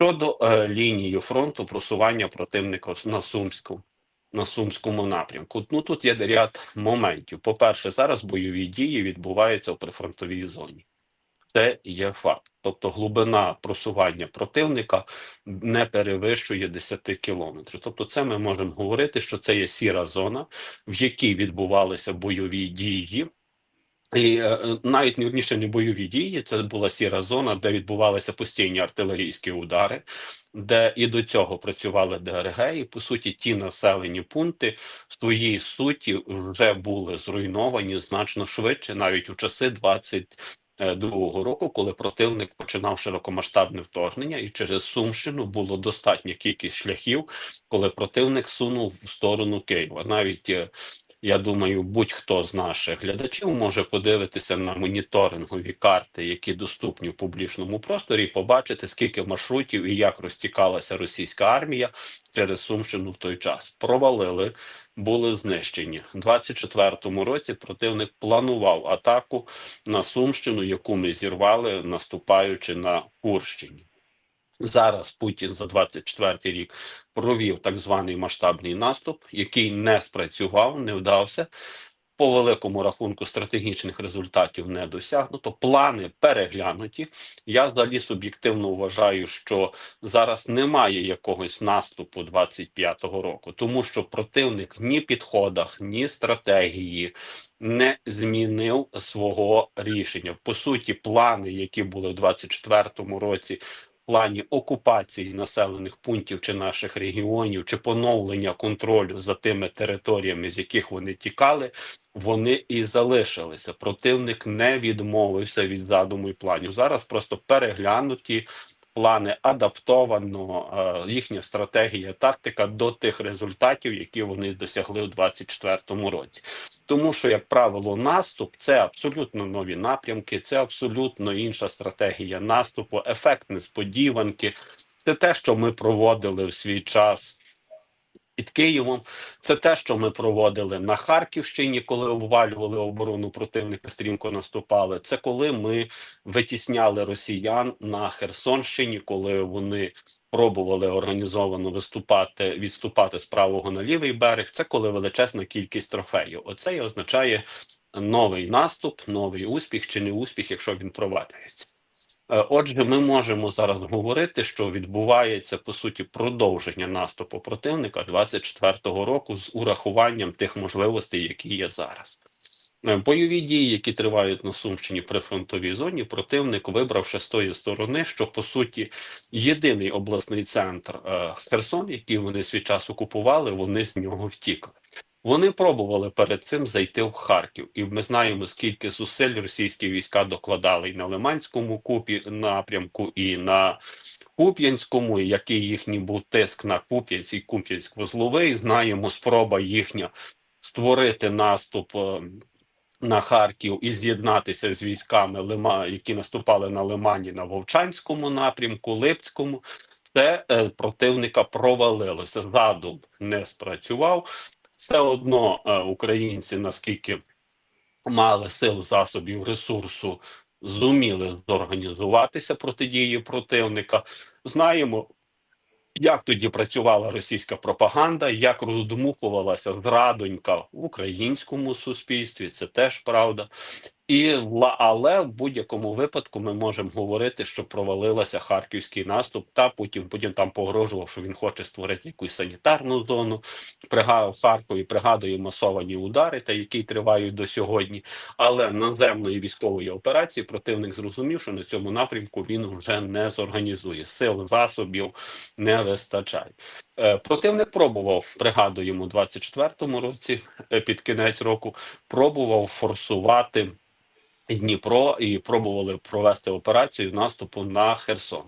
Щодо е, лінії фронту просування противника на Сумську, на Сумському напрямку. Ну тут є ряд моментів. По-перше, зараз бойові дії відбуваються в прифронтовій зоні. Це є факт. Тобто глибина просування противника не перевищує 10 кілометрів. Тобто, це ми можемо говорити, що це є сіра зона, в якій відбувалися бойові дії. І е, навіть не вірніше не бойові дії, це була сіра зона, де відбувалися постійні артилерійські удари, де і до цього працювали ДРГ, і по суті ті населені пункти в своїй суті вже були зруйновані значно швидше, навіть у часи 22-го року, коли противник починав широкомасштабне вторгнення, і через Сумщину було достатня кількість шляхів, коли противник сунув в сторону Києва. Навіть е, я думаю, будь-хто з наших глядачів може подивитися на моніторингові карти, які доступні в публічному просторі, і побачити, скільки маршрутів і як розтікалася російська армія через Сумщину в той час. Провалили, були знищені. У 24-му році противник планував атаку на Сумщину, яку ми зірвали, наступаючи на Курщині. Зараз Путін за 24 рік провів так званий масштабний наступ, який не спрацював, не вдався. По великому рахунку стратегічних результатів не досягнуто. Плани переглянуті. Я взагалі суб'єктивно вважаю, що зараз немає якогось наступу 25-го року, тому що противник ні підходах, ні стратегії не змінив свого рішення. По суті, плани, які були в 24-му році, плані окупації населених пунктів чи наших регіонів, чи поновлення контролю за тими територіями, з яких вони тікали, вони і залишилися. Противник не відмовився від задуму і планів. Зараз просто переглянуті плани адаптовано е, їхня стратегія, тактика до тих результатів, які вони досягли у 2024 році. Тому що, як правило, наступ це абсолютно нові напрямки, це абсолютно інша стратегія наступу, ефект несподіванки. Це те, що ми проводили в свій час під Києвом. Це те, що ми проводили на Харківщині, коли обвалювали оборону противника, стрімко наступали. Це коли ми витісняли росіян на Херсонщині, коли вони пробували організовано виступати, відступати з правого на лівий берег. Це коли величезна кількість трофеїв. Оце і означає новий наступ, новий успіх чи не успіх, якщо він провалюється. Е, отже, ми можемо зараз говорити, що відбувається по суті продовження наступу противника 24-го року з урахуванням тих можливостей, які є зараз. Е, бойові дії, які тривають на Сумщині при фронтовій зоні, противник вибравши з тої сторони, що по суті єдиний обласний центр е, Херсон, який вони свій час окупували, вони з нього втікли. Вони пробували перед цим зайти в Харків, і ми знаємо, скільки зусиль російські війська докладали і на Лиманському купі напрямку, і на Куп'янському, і який їхній був тиск на Куп'янськ і Куп'янськ-Вузловий. Знаємо, спроба їхня створити наступ. Е, на Харків і з'єднатися з військами Лима, які наступали на Лимані на Вовчанському напрямку, Липському, це е, противника провалилося. Задум не спрацював все одно е, українці, наскільки мали сил, засобів, ресурсу, зуміли зорганізуватися протидії противника. Знаємо, як тоді працювала російська пропаганда, як роздмухувалася зрадонька в українському суспільстві, це теж правда. І але в будь-якому випадку ми можемо говорити, що провалилася харківський наступ. Та потім потім там погрожував, що він хоче створити якусь санітарну зону. Прига в Харкові пригадує масовані удари, та які тривають до сьогодні. Але наземної військової операції противник зрозумів, що на цьому напрямку він вже не зорганізує сил засобів не вистачає. Е, противник пробував, пригадуємо, у 24-му році е, під кінець року пробував форсувати. Дніпро і пробували провести операцію наступу на Херсон.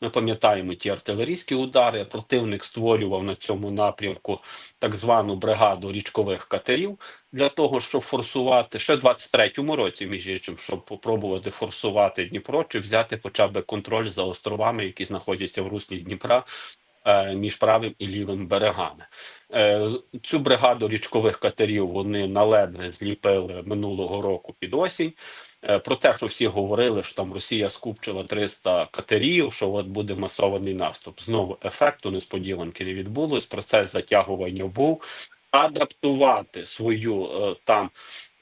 Ми пам'ятаємо ті артилерійські удари. Противник створював на цьому напрямку так звану бригаду річкових катерів для того, щоб форсувати ще в 23-му році, між іншим, щоб спробувати форсувати Дніпро чи взяти хоча б контроль за островами, які знаходяться в руслі Дніпра між правим і лівим берегами. Е, цю бригаду річкових катерів вони наледве зліпили минулого року під осінь. Е, Про те, що всі говорили, що там Росія скупчила 300 катерів, що от буде масований наступ. Знову ефекту несподіванки не відбулось. Процес затягування був адаптувати свою е, там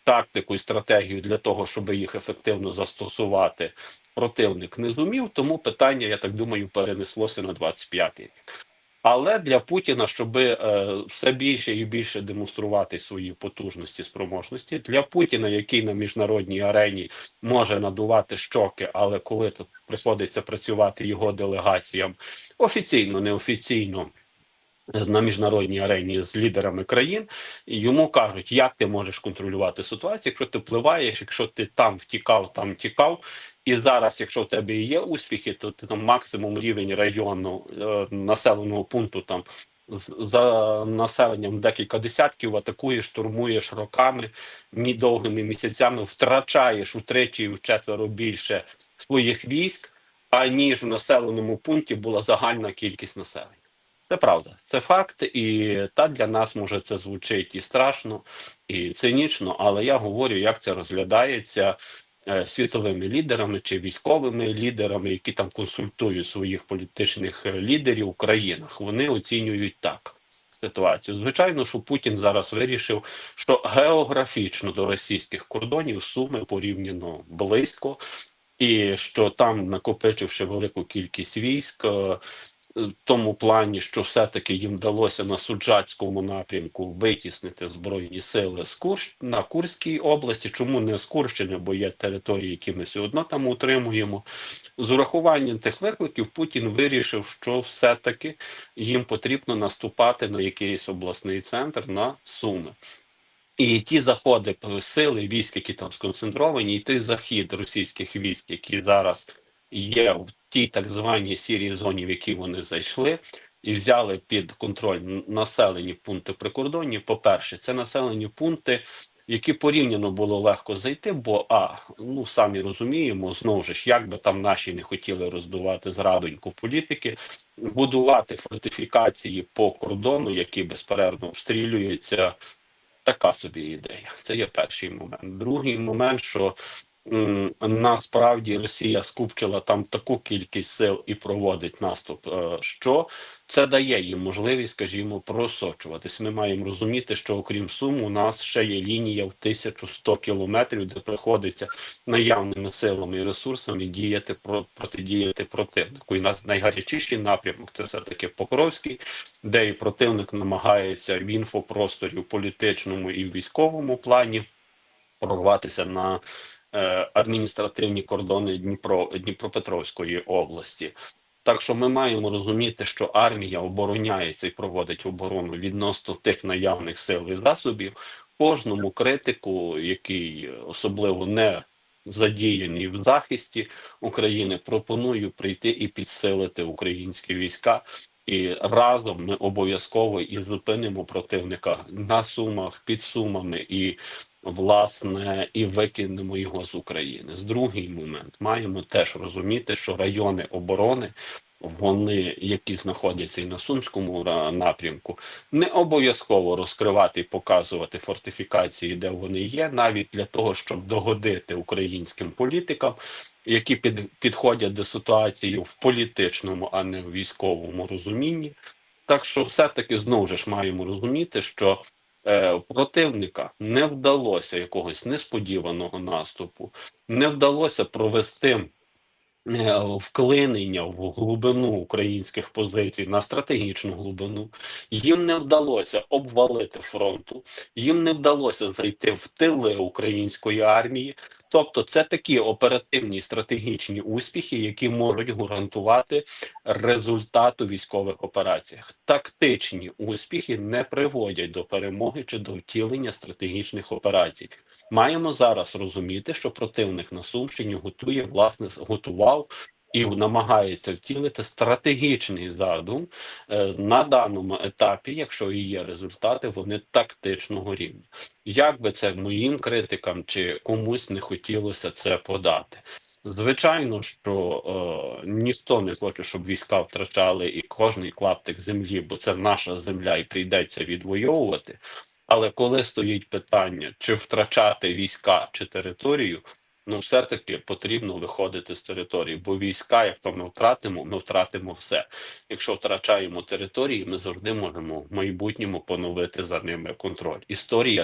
тактику і стратегію для того, щоб їх ефективно застосувати. Противник не зумів, тому питання, я так думаю, перенеслося на 25-й рік. Але для Путіна, щоб е, все більше і більше демонструвати свої потужності, спроможності для Путіна, який на міжнародній арені може надувати щоки, але коли приходиться працювати його делегаціям офіційно, неофіційно. На міжнародній арені з лідерами країн і йому кажуть, як ти можеш контролювати ситуацію, якщо ти впливаєш, якщо ти там втікав, там тікав, і зараз, якщо в тебе є успіхи, то ти там максимум рівень району е, населеного пункту там за населенням декілька десятків атакуєш, штурмуєш роками, мі довгими місяцями, втрачаєш утричі і вчетверо більше своїх військ, аніж в населеному пункті була загальна кількість населення. Це правда, це факт, і так для нас може це звучить і страшно, і цинічно, але я говорю, як це розглядається е, світовими лідерами чи військовими лідерами, які там консультують своїх політичних е, лідерів у країнах. Вони оцінюють так ситуацію. Звичайно, що Путін зараз вирішив, що географічно до російських кордонів суми порівняно близько, і що там, накопичивши велику кількість військ. Е, в тому плані, що все-таки їм вдалося на Суджацькому напрямку витіснити збройні сили з Курщ на Курській області. Чому не з Курщини, бо є території, які ми все одно там утримуємо. З урахуванням тих викликів Путін вирішив, що все-таки їм потрібно наступати на якийсь обласний центр на Суми. І ті заходи п- сили військ, які там сконцентровані, і той захід російських військ, які зараз є в тій так званій сірій зоні, в які вони зайшли, і взяли під контроль населені пункти прикордонні. По-перше, це населені пункти, які порівняно було легко зайти, бо а ну самі розуміємо, знову ж як би там наші не хотіли роздувати зрадоньку політики, будувати фортифікації по кордону, які безперервно обстрілюються. Така собі ідея. Це є перший момент. Другий момент, що насправді Росія скупчила там таку кількість сил і проводить наступ, е, що це дає їм можливість, скажімо, просочуватись. Ми маємо розуміти, що окрім Сум, у нас ще є лінія в 1100 кілометрів, де приходиться наявними силами і ресурсами діяти про протидіяти противнику. І нас найгарячіший напрямок це все таки Покровський, де і противник намагається в інфопросторі, в політичному і в військовому плані прорватися на адміністративні кордони Дніпро Дніпропетровської області. Так що ми маємо розуміти, що армія обороняється і проводить оборону відносно тих наявних сил і засобів. Кожному критику, який особливо не задіяний в захисті України, пропоную прийти і підсилити українські війська. І разом ми обов'язково і зупинимо противника на сумах, під сумами і власне і викинемо його з України. З другий момент маємо теж розуміти, що райони оборони. Вони, які знаходяться і на сумському напрямку, не обов'язково розкривати і показувати фортифікації, де вони є, навіть для того, щоб догодити українським політикам, які під, підходять до ситуації в політичному, а не в військовому розумінні. Так що, все-таки знову ж маємо розуміти, що противника не вдалося якогось несподіваного наступу, не вдалося провести е, вклинення в глибину українських позицій на стратегічну глибину. Їм не вдалося обвалити фронту, їм не вдалося зайти в тили української армії. Тобто, це такі оперативні стратегічні успіхи, які можуть гарантувати результат у військових операціях. Тактичні успіхи не приводять до перемоги чи до втілення стратегічних операцій. Маємо зараз розуміти, що противник на Сумщині готує власне готував і намагається втілити стратегічний задум е, на даному етапі, якщо і є результати, вони тактичного рівня. Як би це моїм критикам чи комусь не хотілося це подати? Звичайно, що е, ніхто не хоче, щоб війська втрачали і кожний клаптик землі, бо це наша земля, і прийдеться відвоювати. Але коли стоїть питання, чи втрачати війська чи територію, Ну, все-таки потрібно виходити з території, бо війська, як то ми втратимо, ми втратимо все. Якщо втрачаємо території, ми завжди можемо в майбутньому поновити за ними контроль. Історія